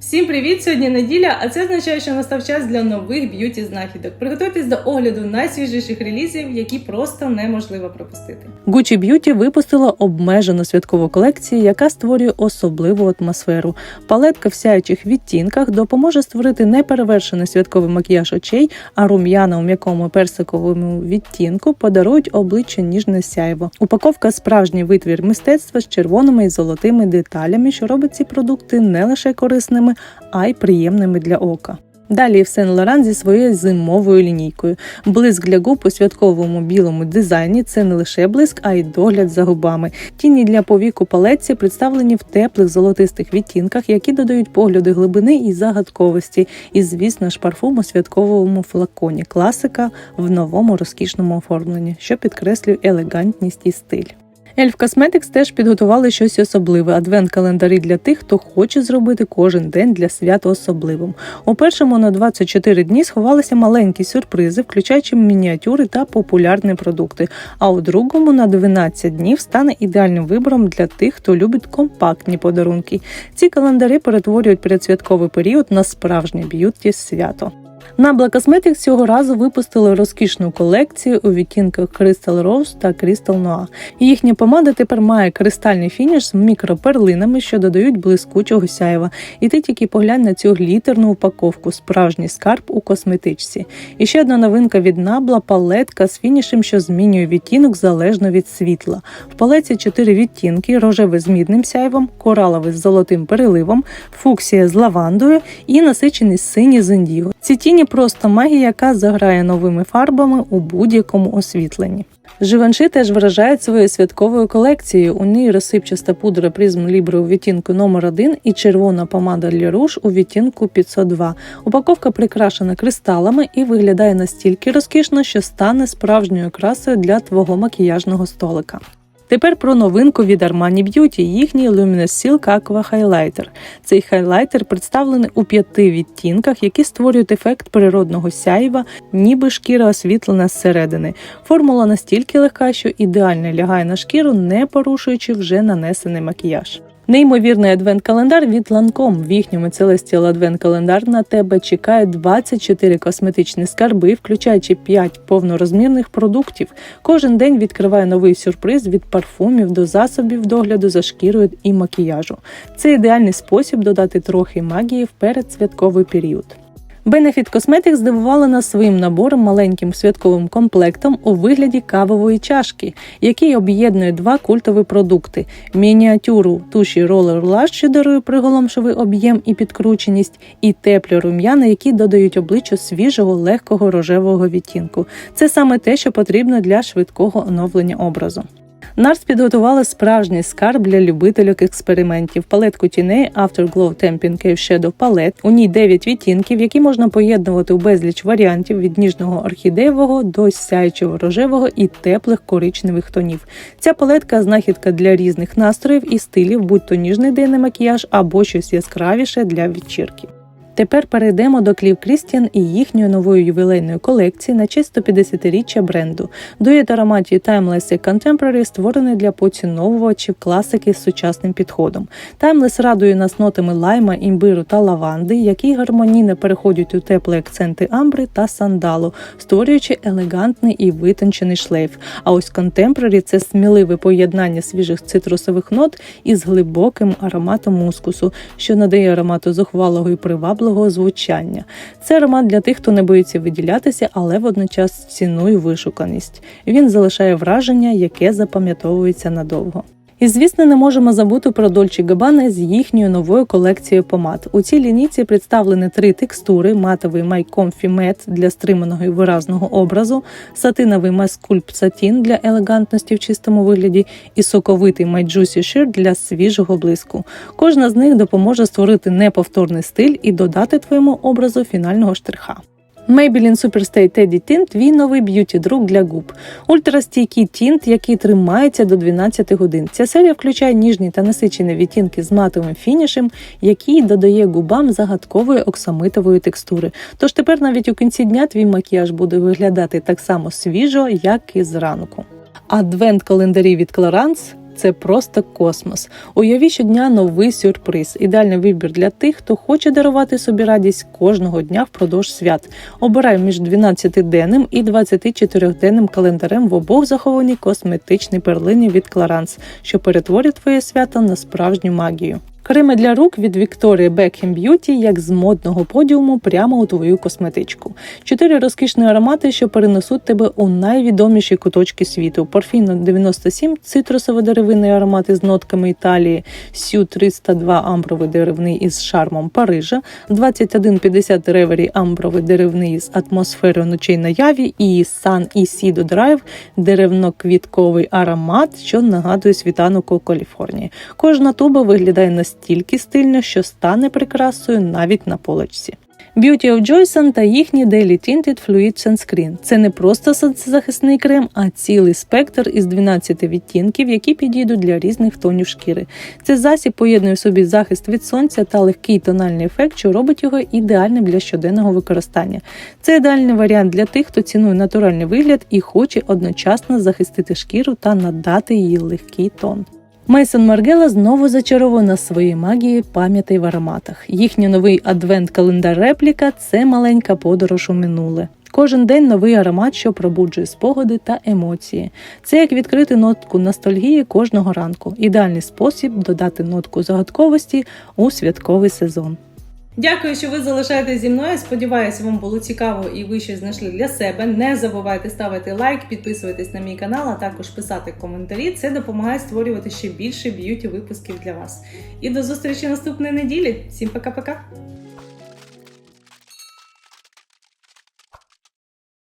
Всім привіт! Сьогодні неділя, а це означає, що настав час для нових б'юті знахідок. Приготуйтесь до огляду найсвіжіших релізів, які просто неможливо пропустити. Gucci Beauty випустила обмежену святкову колекцію, яка створює особливу атмосферу. Палетка в сяючих відтінках допоможе створити неперевершений святковий макіяж очей, а рум'яна у м'якому персиковому відтінку подарують обличчю ніжне сяйво. Упаковка справжній витвір мистецтва з червоними і золотими деталями, що робить ці продукти не лише корисними, а й приємними для ока. Далі в Сен Лоран зі своєю зимовою лінійкою. Блиск для губ у святковому білому дизайні це не лише блиск, а й догляд за губами. Тіні для повік у палетці представлені в теплих золотистих відтінках, які додають погляди глибини і загадковості. І, звісно ж, парфум у святковому флаконі. Класика в новому розкішному оформленні, що підкреслює елегантність і стиль. Elf Cosmetics теж підготували щось особливе адвент-календарі для тих, хто хоче зробити кожен день для свята особливим. У першому на 24 дні сховалися маленькі сюрпризи, включаючи мініатюри та популярні продукти. А у другому на 12 днів стане ідеальним вибором для тих, хто любить компактні подарунки. Ці календарі перетворюють передсвятковий період на справжнє б'юті свято. Nabla Cosmetics цього разу випустили розкішну колекцію у відтінках Crystal Rose та Crystal Noir. Їхня помада тепер має кристальний фініш з мікроперлинами, що додають блискучого сяєва. І ти тільки поглянь на цю глітерну упаковку, справжній скарб у косметичці. І ще одна новинка від Nabla – палетка з фінішем, що змінює відтінок залежно від світла. В палеці чотири відтінки: рожевий з мідним сяйвом, кораловий з золотим переливом, фуксія з лавандою і насичений синій з індіго. Ці тіні просто магія, яка заграє новими фарбами у будь-якому освітленні. Живанши теж вражають своєю святковою колекцією. У ній розсипчаста пудра призм Лібри у відтінку номер 1 і червона помада Лі Руж у відтінку 502. Упаковка прикрашена кристалами і виглядає настільки розкішно, що стане справжньою красою для твого макіяжного столика. Тепер про новинку від Armani Beauty, їхній Luminous Silk Aqua Highlighter. Цей хайлайтер представлений у п'яти відтінках, які створюють ефект природного сяйва, ніби шкіра освітлена зсередини. Формула настільки легка, що ідеально лягає на шкіру, не порушуючи вже нанесений макіяж. Неймовірний адвент-календар від Ланком. В їхньому Celestial адвент-календар на тебе чекає 24 косметичні скарби, включаючи 5 повнорозмірних продуктів. Кожен день відкриває новий сюрприз від парфумів до засобів догляду за шкірою і макіяжу. Це ідеальний спосіб додати трохи магії в передсвятковий період. Benefit Cosmetics здивували нас своїм набором маленьким святковим комплектом у вигляді кавової чашки, який об'єднує два культові продукти: мініатюру туші Roller Lush, що дарує приголомшивий об'єм і підкрученість, і теплі рум'яна, які додають обличчю свіжого легкого рожевого відтінку. Це саме те, що потрібно для швидкого оновлення образу. Нарс підготували справжній скарб для любителів експериментів. Палетку тіней Afterglow Tempting Cave Shadow Palette. У ній 9 відтінків, які можна поєднувати у безліч варіантів від ніжного орхідеєвого до сяючого рожевого і теплих коричневих тонів. Ця палетка знахідка для різних настроїв і стилів, будь то ніжний денний макіяж або щось яскравіше для вечірки. Тепер перейдемо до Клів Крістіан і їхньої нової ювілейної колекції на честь 150-річчя бренду. Дует ароматів Timeless і Contemporary створений для поціновувачів класики з сучасним підходом. Timeless радує нас нотами лайма, імбиру та лаванди, які гармонійно переходять у теплі акценти амбри та сандалу, створюючи елегантний і витончений шлейф. А ось Contemporary – це сміливе поєднання свіжих цитрусових нот із глибоким ароматом мускусу, що надає аромату зухвалого і привабливого звучання. Це роман для тих, хто не боїться виділятися, але водночас цінує вишуканість. Він залишає враження, яке запам'ятовується надовго. І, звісно, не можемо забути про Dolce Gabbana з їхньою новою колекцією помад. У цій лінійці представлені три текстури: матовий My Comfy Matte для стриманого і виразного образу, сатиновий My Sculpt Satin для елегантності в чистому вигляді, і соковитий My Juicy Sheer для свіжого блиску. Кожна з них допоможе створити неповторний стиль і додати твоєму образу фінального штриха. Maybelline Superstay Teddy Tint – твій новий б'юті-друг для губ. Ультрастійкий тінт, який тримається до 12 годин. Ця серія включає ніжні та насичені відтінки з матовим фінішем, який додає губам загадкової оксамитової текстури. Тож тепер навіть у кінці дня твій макіяж буде виглядати так само свіжо, як і зранку. Адвент календарі від Clarins це просто космос. Уяві щодня новий сюрприз. Ідеальний вибір для тих, хто хоче дарувати собі радість кожного дня впродовж свят. Обирай між 12-денним і 24-денним календарем в обох захованій косметичній перлині від Кларанс, що перетворить твоє свято на справжню магію. Креми для рук від Victoria Beckham Beauty як з модного подіуму прямо у твою косметичку. Чотири розкішні аромати, що перенесуть тебе у найвідоміші куточки світу. Порфіно 97 цитрусово деревинний аромат із нотками Італії, Сю 302 амбровий деревний із шармом Парижа, 2150 Ревері амбровий деревний із атмосферою ночей на яві і Sun Сідо Драйв деревно-квітковий аромат, що нагадує світанок у Каліфорнії. Кожна туба виглядає настільки стильно, що стане прикрасою навіть на полочці. Beauty of Joyson та їхній Daily Tinted Fluid Sunscreen. Це не просто сонцезахисний крем, а цілий спектр із 12 відтінків, які підійдуть для різних тонів шкіри. Цей засіб поєднує в собі захист від сонця та легкий тональний ефект, що робить його ідеальним для щоденного використання. Це ідеальний варіант для тих, хто цінує натуральний вигляд і хоче одночасно захистити шкіру та надати їй легкий тон. Мейсон Маргела знову зачарована своєю магією пам'яті в ароматах. Їхній новий адвент-календар репліка це маленька подорож у минуле. Кожен день новий аромат, що пробуджує спогади та емоції. Це як відкрити нотку ностальгії кожного ранку. Ідеальний спосіб додати нотку загадковості у святковий сезон. Дякую, що ви залишаєтесь зі мною. Сподіваюся, вам було цікаво і ви щось знайшли для себе. Не забувайте ставити лайк, підписуватись на мій канал, а також писати коментарі. Це допомагає створювати ще більше б'юті випусків для вас. І до зустрічі наступної неділі. Всім пока-пока!